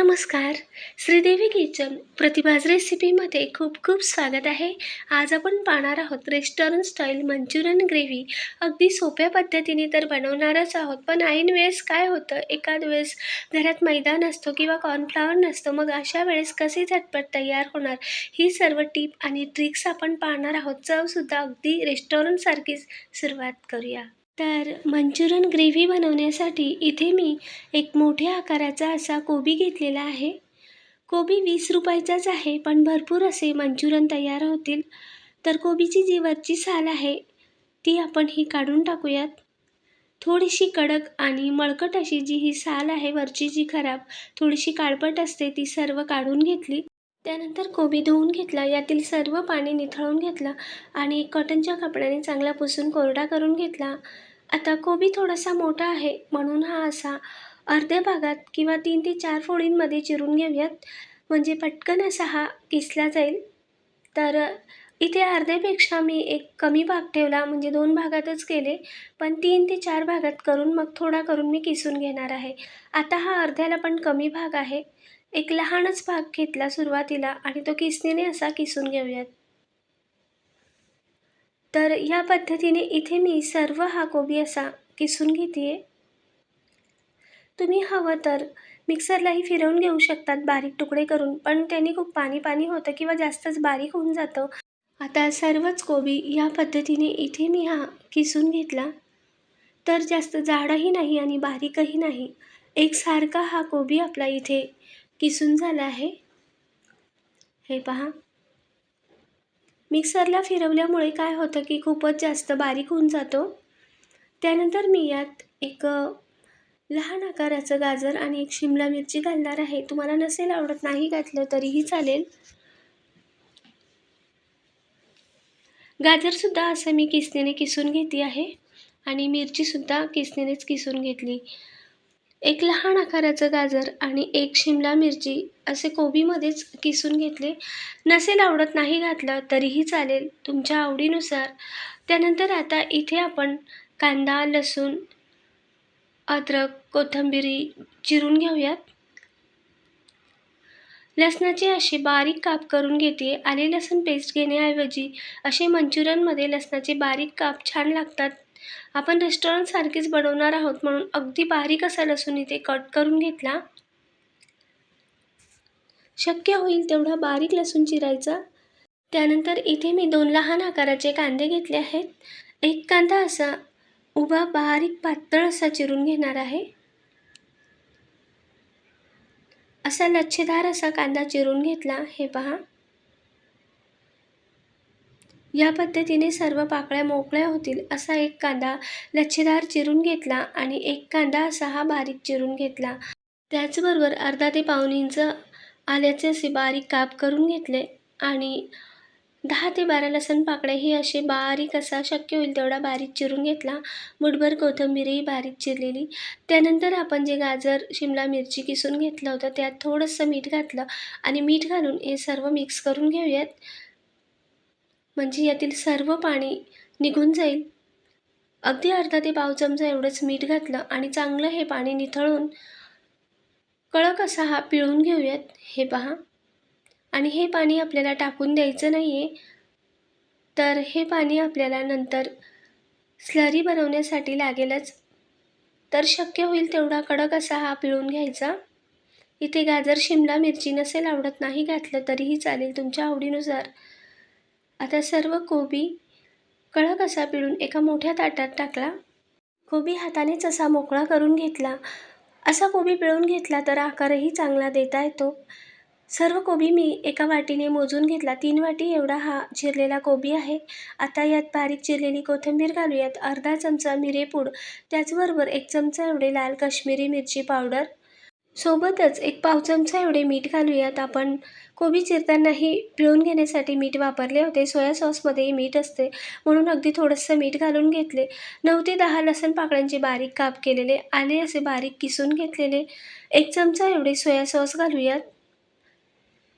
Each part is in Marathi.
नमस्कार. श्रीदेवी किचन प्रतिभाज रेसिपीमध्ये खूप खूप स्वागत आहे. आज आपण पाहणार आहोत रेस्टॉरंट स्टाईल मंचुरियन ग्रेव्ही अगदी सोप्या पद्धतीने तर बनवणारच आहोत पण ऐन वेळेस काय होतं? एखाद वेळेस घरात मैदा नसतो किंवा कॉर्नफ्लावर नसतो मग अशा वेळेस कसे झटपट तयार होणार? ही सर्व टीप आणि ट्रिक्स आपण पाहणार आहोत. चवसुद्धा अगदी रेस्टॉरंटसारखीच सुरुवात करूया. तर मंचुरियन ग्रेव्ही बनवण्यासाठी इथे मी एक मोठ्या आकाराचा असा कोबी घेतलेला आहे. कोबी वीस रुपयाचाच आहे पण भरपूर असे मंचुरियन तयार होतील. तर कोबीची जी वरची साल आहे ती आपण ही काढून टाकूयात. थोडीशी कडक आणि मळकट अशी जी ही साल आहे वरची जी खराब थोडीशी काळपट असते ती सर्व काढून घेतली. त्यानंतर कोबी धुवून घेतला यातील सर्व पाणी निथळून घेतलं आणि कॉटनच्या कपड्याने चांगला पुसून कोरडा करून घेतला. आता कोबी थोडासा मोठा आहे म्हणून हा असा अर्ध्या भागात किंवा तीन ते चार फोडींमध्ये चिरून घेऊयात. म्हणजे पटकन असा हा किसला जाईल. तर इथे अर्ध्यापेक्षा मी एक कमी भाग ठेवला म्हणजे दोन भागातच केले. पण तीन ते चार भागात करून मग थोडा करून मी किसून घेणार आहे. आता हा अर्ध्याला पण कमी भाग आहे. एक लहानच भाग घेतला सुरुवातीला आणि तो किसणीने असा किसून घेऊयात. तर या पद्धतीने इथे मी सर्व हा कोबी असा किसून घेते तुम्ही हवं तर मिक्सरलाही फिरवून घेऊ शकतात बारीक तुकडे करून पण त्यांनी खूप पाणी पाणी होतं किंवा जास्तच बारीक होऊन जातं. आता सर्वच कोबी या पद्धतीने इथे मी हा किसून घेतला. तर जास्त जाडही नाही आणि बारीकही नाही. एकसारखा हा कोबी आपला इथे किसून झाला आहे. हे पहा. मिक्सरला फिरवल्यामुळे काय होतं की खूपच जास्त बारीक होऊन जातो. त्यानंतर मी यात एक लहान आकाराचं गाजर आणि एक शिमला मिरची घालणार आहे. तुम्हाला नसेल आवडत नाही घातलं तरीही चालेल. गाजरसुद्धा असं मी किसणीने किसून घेते आहे आणि मिरचीसुद्धा किसणीनेच किसून घेतली. एक लहान आकाराचं गाजर आणि एक शिमला मिरची असे कोबीमध्येच किसून घेतले. नसेल आवडत नाही घातलं तरीही चालेल. तुमच्या आवडीनुसार. त्यानंतर आता इथे आपण कांदा लसूण अद्रक कोथंबिरी चिरून घेऊयात. लसणाची अशी बारीक काप करून घेते आले लसूण पेस्ट घेण्याऐवजी असे मंचुरियनमध्ये लसणाचे बारीक काप छान लागतात. आपण रेस्टॉरंटसारखीच बनवणार आहोत म्हणून अगदी बारीक असा लसूण इथे कट करून घेतला. शक्य होईल तेवढा बारीक लसूण चिरायचा. त्यानंतर इथे मी दोन लहान आकाराचे कांदे घेतले आहेत. एक कांदा असा उभा बारीक पातळ असा चिरून घेणार आहे. असा लच्छेदार असा कांदा चिरून घेतला. हे पहा. या पद्धतीने सर्व पाकळ्या मोकळ्या होतील असा एक कांदा लच्छेदार चिरून घेतला आणि एक कांदा असा हा बारीक चिरून घेतला. त्याचबरोबर अर्धा ते पाऊण इंच आल्याचे असे बारीक काप करून घेतले आणि दहा ते बारा लसण पाकळे ही असे बारीक असा शक्य होईल तेवढा बारीक चिरून घेतला. मुठभर कोथिंबीरही बारीक चिरलेली. त्यानंतर आपण जे गाजर शिमला मिरची किसून घेतलं होतं त्यात थोडंसं मीठ घातलं आणि मीठ घालून हे सर्व मिक्स करून घेऊयात. म्हणजे यातील सर्व पाणी निघून जाईल. अगदी अर्धा ते पाव चमचा एवढंच मीठ घातलं आणि चांगलं हे पाणी निथळून कळक असा हा पिळून घेऊयात हे पहा. आणि हे पाणी आपल्याला टाकून द्यायचं नाही आहे तर हे पाणी आपल्याला नंतर स्लरी बनवण्यासाठी लागेलच. तर शक्य होईल तेवढा कडक असा हा पिळून घ्यायचा. इथे गाजर शिमला मिरची नसेल आवडत नाही घातलं तरीही चालेल तुमच्या आवडीनुसार. आता सर्व कोबी कडक असा पिळून एका मोठ्या ताटात टाकला. कोबी हातानेच असा मोकळा करून घेतला. असा कोबी पिळून घेतला तर आकारही चांगला देता येतो. सर्व कोबी मी एका वाटीने मोजून घेतला. तीन वाटी एवढा हा चिरलेला कोबी आहे. आता यात बारीक चिरलेली कोथिंबीर घालूयात. अर्धा चमचा मिरेपूड त्याचबरोबर एक चमचा एवढे लाल काश्मीरी मिरची पावडर. सोबतच एक पाव चमचा एवढे मीठ घालूयात आपण. कोबी चिरतानाही पिळून घेण्यासाठी मीठ वापरले होते. सोया सॉसमध्येही मीठ असते. म्हणून अगदी थोडंसं मीठ घालून घेतले. नऊ ते दहा लसण पाकळ्यांचे बारीक काप केलेले आले असे बारीक किसून घेतलेले. एक चमचा एवढे सोया सॉस घालूयात.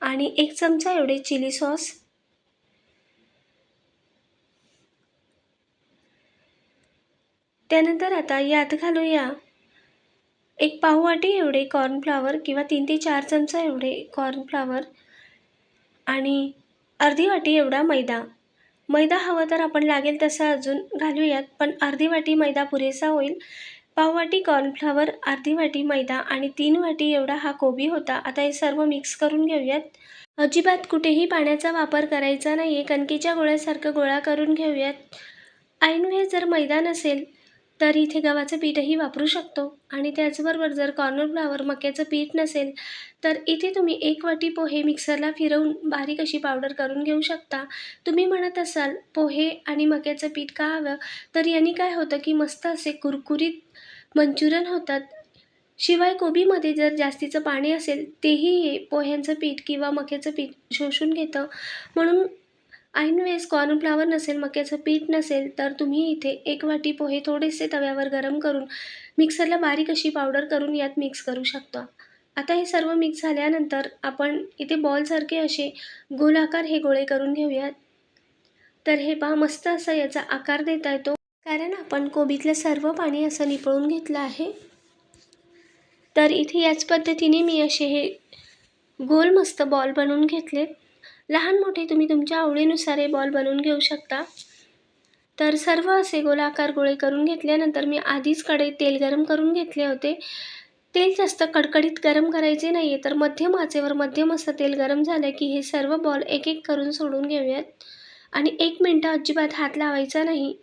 आणि एक चमचा एवढे चिली सॉस. त्यानंतर आता यात घालूया एक पाववाटी एवढे कॉर्नफ्लावर किंवा तीन ते चार चमचा एवढे कॉर्नफ्लावर आणि अर्धी वाटी एवढा मैदा. मैदा हवा तर आपण लागेल तसं अजून घालूयात पण अर्धी वाटी मैदा पुरेसा होईल. पाववाटी कॉर्नफ्लावर अर्धी वाटी मैदा आणि तीन वाटी एवढा हा कोबी होता. आता हे सर्व मिक्स करून घेऊयात. अजिबात कुठेही पाण्याचा वापर करायचा नाही आहे कणकेच्या गोळ्यासारखं गोळा करून घेऊयात. ऐनवे जर मैदा नसेल तर इथे गव्हाचं पीठही वापरू शकतो. आणि त्याचबरोबर जर कॉर्नफ्लावर मक्याचं पीठ नसेल तर इथे तुम्ही एक वाटी पोहे मिक्सरला फिरवून बारीक अशी पावडर करून घेऊ शकता. तुम्ही म्हणत असाल पोहे आणि मक्याचं पीठ का हवं? तर यांनी काय होतं की मस्त असे कुरकुरीत मंचुरियन होतात. शिवाय कोबीमध्ये जर जास्तीचं पाणी असेल तेही हे पोह्यांचं पीठ किंवा मक्याचं पीठ शोषून घेतं. म्हणून ऐनवेळेस कॉर्नफ्लावर नसेल मक्याचं पीठ नसेल तर तुम्ही इथे एक वाटी पोहे थोडेसे तव्यावर गरम करून मिक्सरला बारीक अशी पावडर करून यात मिक्स करू शकता. आता हे सर्व मिक्स झाल्यानंतर आपण इथे बॉलसारखे असे गोलाकार हे गोळे करून घेऊयात तर हे पहा मस्त असा याचा आकार देता येतो. कारण आपण कोबीतलं सर्व पाणी असं निपळून घेतलं आहे. तर इथे याच पद्धतीने मी असे हे गोल मस्त बॉल बनवून घेतलेत. लहान मोठे तुम्ही तुमच्या आवडीनुसार हे बॉल बनवून घेऊ शकता. तर सर्व असे गोलाकार गोळे करून घेतल्यानंतर मी आधीच कडे तेल गरम करून घेतले होते. तेल जास्त कडकडीत गरम करायचे नाही आहे तर मध्यम आचेवर मध्यम असं तेल गरम झालं की हे सर्व बॉल एक एक करून सोडून घेऊयात. आणि एक मिनटं अजिबात हात लावायचा नाही.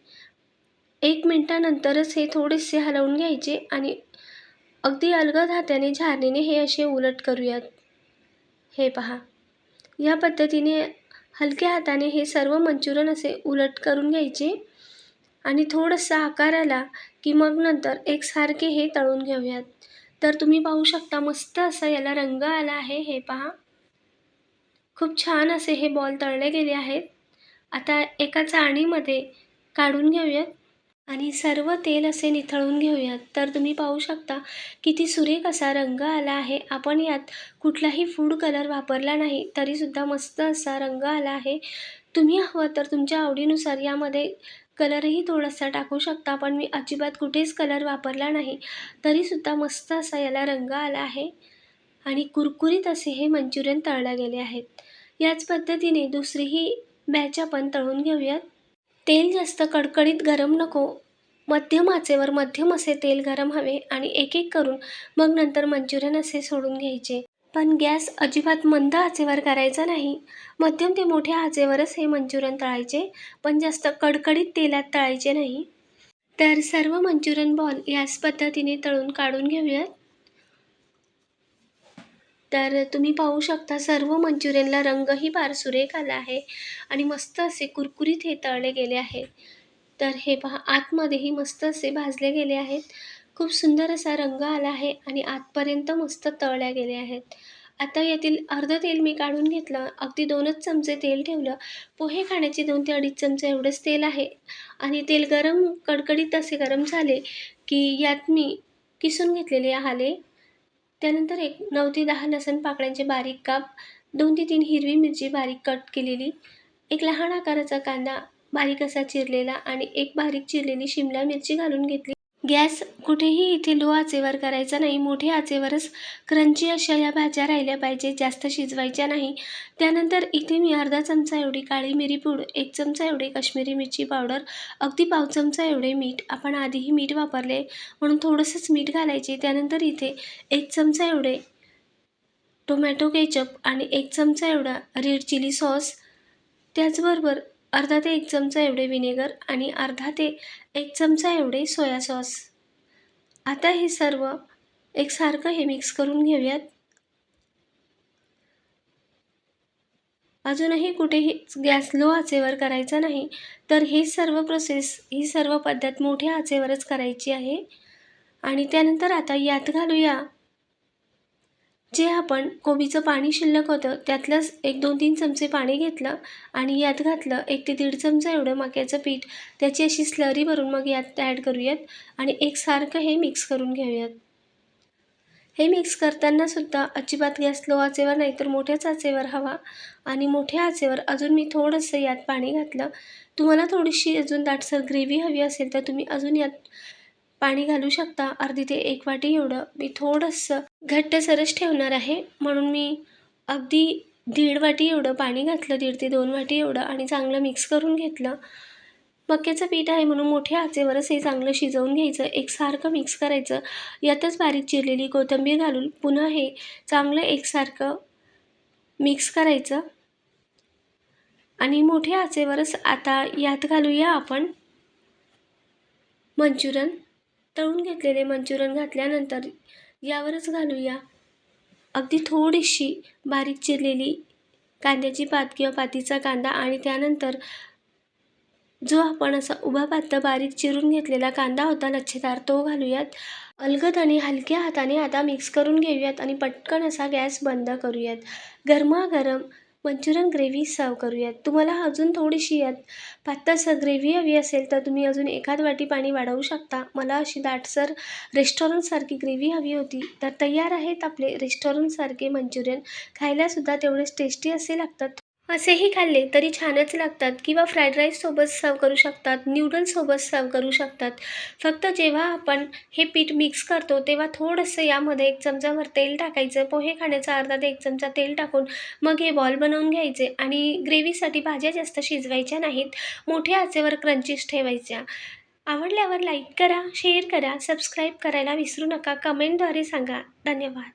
एक मिनटानंतरच हे थोडेसे हलवून घ्यायचे आणि अगदी अलगद हाताने झारणीने हे असे उलट करूयात. हे पहा. या पद्धतीने हलक्या हाताने हे सर्व मंचुरन असे उलट करून घ्यायचे आणि थोडंसं आकार आला की मग नंतर एकसारखे हे तळून घेऊयात. तर तुम्ही पाहू शकता मस्त असा याला रंग आला आहे हे पहा. खूप छान असे हे बॉल तळले गेले आहेत. आता एका चाळणीमध्ये काढून घेऊयात. आणि सर्व तेल असे निथळून घेऊयात. तर तुम्ही पाहू शकता किती सुरेख असा रंग आला आहे. आपण यात कुठलाही फूड कलर वापरला नाही तरीसुद्धा मस्त असा रंग आला आहे. तुम्ही हवं तर तुमच्या आवडीनुसार यामध्ये कलरही थोडासा टाकू शकता पण मी अजिबात कुठेच कलर वापरला नाही तरीसुद्धा मस्त असा याला रंग आला आहे. आणि कुरकुरीत असे हे मंचुरियन तळल्या गेले आहेत. याच पद्धतीने दुसरीही बॅच आपण तळून घेऊयात. तेल जास्त कडकडीत गरम नको. मध्यम आचेवर मध्यम असे तेल गरम हवे आणि एक एक करून मग नंतर मंचुरियन असे सोडून घ्यायचे. पण गॅस अजिबात मंद आचेवर करायचा नाही. मध्यम ते मोठ्या आचेवरच हे मंचुरियन तळायचे पण जास्त कडकडीत तेलात तळायचे नाही. तर सर्व मंचुरियन बॉल याच पद्धतीने तळून काढून घेऊयात. तर तुम्ही पाहू शकता सर्व मंचुरियनला रंगही फार सुरेख आला आहे आणि मस्त असे कुरकुरीत हे तळले गेले आहे. तर हे पहा आतमध्येही मस्त असे भाजले गेले आहेत. खूप सुंदर असा रंग आला आहे आणि आतपर्यंत मस्त तळल्या गेले आहेत. आता यातील अर्धं तेल मी काढून घेतलं. अगदी दोनच चमचे तेल ठेवलं. पोहे खाण्याचे दोन ते अडीच चमचे एवढंच तेल आहे. आणि तेल गरम कडकडीत असे गरम झाले की यात मी किसून घेतलेले आले. त्यानंतर एक नऊ ते दहा लसण पाकळ्यांचे बारीक काप दोन ते तीन हिरवी मिरची बारीक कट केलेली एक लहान आकाराचा कांदा बारीक असा चिरलेला आणि एक बारीक चिरलेली शिमला मिरची घालून घेतली. गॅस कुठेही इथे लो आचेवर करायचा नाही मोठ्या आचेवरच क्रंची अशा या भाज्या राहिल्या पाहिजे जास्त शिजवायच्या नाही. त्यानंतर इथे मी अर्धा चमचा एवढी काळी मिरी पूड एक चमचा एवढी काश्मीरी मिरची पावडर अगदी पाव चमचा एवढे मीठ आपण आधीही मीठ वापरले म्हणून थोडंसंच मीठ घालायचे. त्यानंतर इथे एक चमचा एवढे टोमॅटो केचप आणि एक चमचा एवढा रेड चिली सॉस त्याचबरोबर अर्धा ते एक चमचा एवढे विनेगर आणि अर्धा ते एक चमचा एवढे सोया सॉस. आता हे सर्व एकसारखं हे मिक्स करून घेऊयात. अजूनही कुठेही गॅस लो आचेवर करायचा नाही तर ही सर्व प्रोसेस ही सर्व पद्धत मोठ्या आचेवरच करायची आहे. आणि त्यानंतर आता यात घालूया जे आपण कोबीचं पाणी शिल्लक होतं त्यातलंच एक दोन तीन चमचे पाणी घेतलं आणि यात घातलं एक ते दीड चमचा एवढं मक्याचं पीठ त्याची अशी स्लरी भरून मग यात ॲड करूयात आणि एकसारखं हे मिक्स करून घेऊयात. हे मिक्स करताना सुद्धा अजिबात गॅस लो आचेवर नाही तर मोठ्याच आचेवर हवा आणि मोठ्या आचेवर अजून मी थोडंसं यात पाणी घातलं. तुम्हाला थोडीशी अजून दाटसर ग्रेव्ही हवी असेल तर तुम्ही अजून यात पाणी घालू शकता. अर्धी ते एक वाटी एवढं. मी थोडंसं घट्टसरच ठेवणार आहे. म्हणून मी अगदी दीड वाटी एवढं पाणी घातलं. दीड ते दोन वाटी एवढं आणि चांगलं मिक्स करून घेतलं. मक्याचं पीठ आहे म्हणून मोठ्या आचेवरच हे चांगलं शिजवून घ्यायचं. एकसारखं मिक्स करायचं. यातच बारीक चिरलेली कोथिंबीर घालून पुन्हा हे चांगलं एकसारखं मिक्स करायचं. आणि मोठ्या आचेवरच आता यात घालूया आपण मंचुरन तळून घेतलेले मंचुरन घातल्यानंतर यावरच घालूया. अगदी थोडीशी बारीक चिरलेली कांद्याची पात किंवा पातीचा कांदा आणि त्यानंतर जो आपण असा उभा पात्र बारीक चिरून घेतलेला कांदा होता लच्छेदार तो घालूयात. अलगद आणि हलक्या हाताने आता मिक्स करून घेऊयात आणि पटकन असा गॅस बंद करूयात. गरमागरम मंचुरियन ग्रेव्ही सर्व करूयात. तुम्हाला अजून थोडीशी यात पातळसर ग्रेव्ही हवी असेल तर तुम्ही अजून एखाद वाटी पाणी वाढवू शकता. मला अशी दाटसर रेस्टॉरंटसारखी ग्रेव्ही हवी होती. तर तयार आहेत आपले रेस्टॉरंटसारखे मंचुरियन. खायलासुद्धा तेवढेच टेस्टी असे लागतात. असेही खाल्ले तरी छानच लागतात किंवा फ्राईड राईससोबत सर्व करू शकतात न्यूडल्ससोबत सर्व करू शकतात. फक्त जेव्हा आपण हे पीठ मिक्स करतो तेव्हा थोडंसं यामध्ये एक चमचाभर तेल टाकायचं पोहे खाण्याचा अर्धा ते एक चमचा तेल टाकून मग हे बॉल बनवून घ्यायचे आणि ग्रेव्हीसाठी भाज्या जास्त शिजवायच्या नाहीत मोठ्या आचेवर क्रंचीस ठेवायच्या. आवडल्यावर लाईक करा शेअर करा सबस्क्राईब करायला विसरू नका. कमेंटद्वारे सांगा. धन्यवाद.